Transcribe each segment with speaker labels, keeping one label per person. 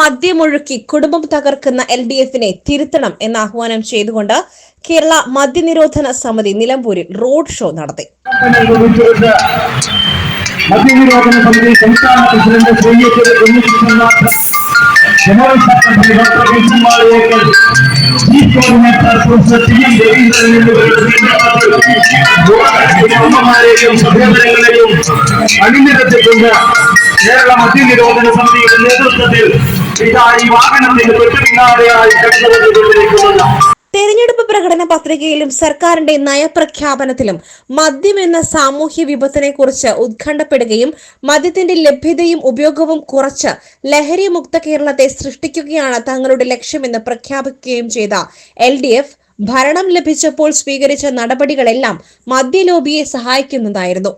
Speaker 1: മദ്യമൊഴുക്കി കുടുംബം തകർക്കുന്ന L D എഫിനെ തിരുത്തണം എന്ന് ആഹ്വാനം ചെയ്തുകൊണ്ട് കേരള മദ്യനിരോധന സമിതി നിലമ്പൂരിൽ റോഡ് ഷോ നടത്തി.
Speaker 2: മദ്യനിരോധന സമിതി ജനറൽ സെക്രട്ടറി അണിനിരത്തിക്കൊണ്ട് കേരള മദ്യനിരോധന സമിതിയുടെ നേതൃത്വത്തിൽ ഇതാ ഈ വാഹനത്തിന് തൊട്ടുപിന്നാലെയായി കടന്നുകൊണ്ടിരിക്കുന്നത്
Speaker 1: തെരഞ്ഞെടുപ്പ് പ്രകടന പത്രികയിലും സർക്കാരിന്റെ നയപ്രഖ്യാപനത്തിലും മദ്യം എന്ന സാമൂഹ്യ വിപത്തിനെ കുറിച്ച് ഉത്കണ്ഠപ്പെടുകയും മദ്യത്തിന്റെ ലഭ്യതയും ഉപയോഗവും കുറച്ച് ലഹരി മുക്ത കേരളത്തെ സൃഷ്ടിക്കുകയാണ് തങ്ങളുടെ ലക്ഷ്യമെന്ന് പ്രഖ്യാപിക്കുകയും ചെയ്ത എൽ ഭരണം ലഭിച്ചപ്പോൾ സ്വീകരിച്ച നടപടികളെല്ലാം മദ്യലോബിയെ സഹായിക്കുന്നതായിരുന്നു.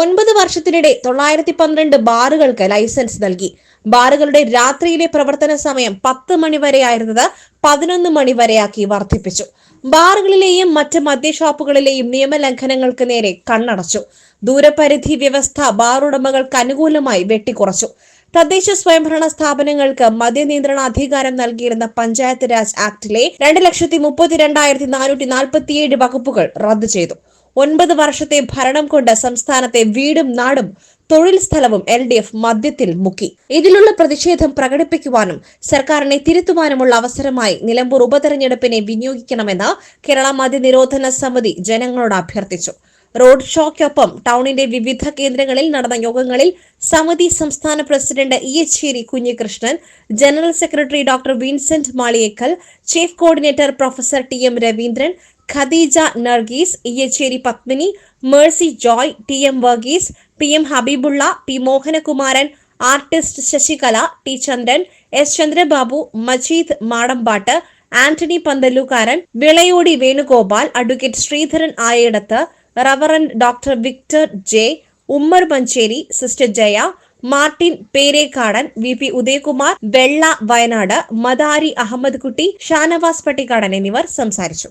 Speaker 1: ഒൻപത് വർഷത്തിനിടെ തൊള്ളായിരത്തി പന്ത്രണ്ട് ബാറുകൾക്ക് ലൈസൻസ് നൽകി. ബാറുകളുടെ രാത്രിയിലെ പ്രവർത്തന സമയം പത്ത് മണി വരെയായിരുന്നത് പതിനൊന്ന് മണി വരെയാക്കി വർദ്ധിപ്പിച്ചു. ബാറുകളിലെയും മറ്റ് മദ്യഷാപ്പുകളിലെയും നിയമലംഘനങ്ങൾക്ക് നേരെ കണ്ണടച്ചു. ദൂരപരിധി വ്യവസ്ഥ ബാറുടമകൾക്ക് അനുകൂലമായി വെട്ടിക്കുറച്ചു. തദ്ദേശ സ്വയംഭരണ സ്ഥാപനങ്ങൾക്ക് മദ്യനിയന്ത്രണ അധികാരം നൽകിയിരുന്ന പഞ്ചായത്ത് രാജ് ആക്ടിലെ രണ്ട് ലക്ഷത്തി മുപ്പത്തിരണ്ടായിരത്തി നാനൂറ്റി നാൽപ്പത്തിയേഴ് വകുപ്പുകൾ റദ്ദു ചെയ്തു. ഒൻപത് വർഷത്തെ ഭരണം കൊണ്ട് സംസ്ഥാനത്തെ വീടും നാടും തൊഴിൽ സ്ഥലവും എൽ ഡി എഫ് മദ്യത്തിൽ മുക്കി. ഇതിലുള്ള പ്രതിഷേധം പ്രകടിപ്പിക്കുവാനും സർക്കാരിനെ തിരുത്തുവാനുമുള്ള അവസരമായി നിലമ്പൂർ ഉപതെരഞ്ഞെടുപ്പിനെ വിനിയോഗിക്കണമെന്ന് കേരള മദ്യനിരോധന സമിതി ജനങ്ങളോട് അഭ്യർത്ഥിച്ചു. റോഡ് ഷോയ്ക്കൊപ്പം ടൗണിന്റെ വിവിധ കേന്ദ്രങ്ങളിൽ നടന്ന യോഗങ്ങളിൽ സമിതി സംസ്ഥാന president E Echeri Kunhikrishnan general secretary doctor Vincent Maliyekkal chief coordinator professor T M Raveendran Khadeeja Nargees Iyacheri Padmini Mercy Joy T M Varghese P M Habeebulla P Mohanakumaran artist Sasikala T Chandran S Chandrababu Majeed Madampattu Antony Panthalukaran Vilayodi Venugopal advocate Sreedharan Ayayidathu reverend doctor Victor J Ummer Manjeri sister Jaya Martin Perekkadan V P Udayakumar വെള്ള വയനാട് മദാരി അഹമ്മദ് കുട്ടി ഷാനവാസ് പട്ടിക്കാടൻ എന്നിവർ സംസാരിച്ചു.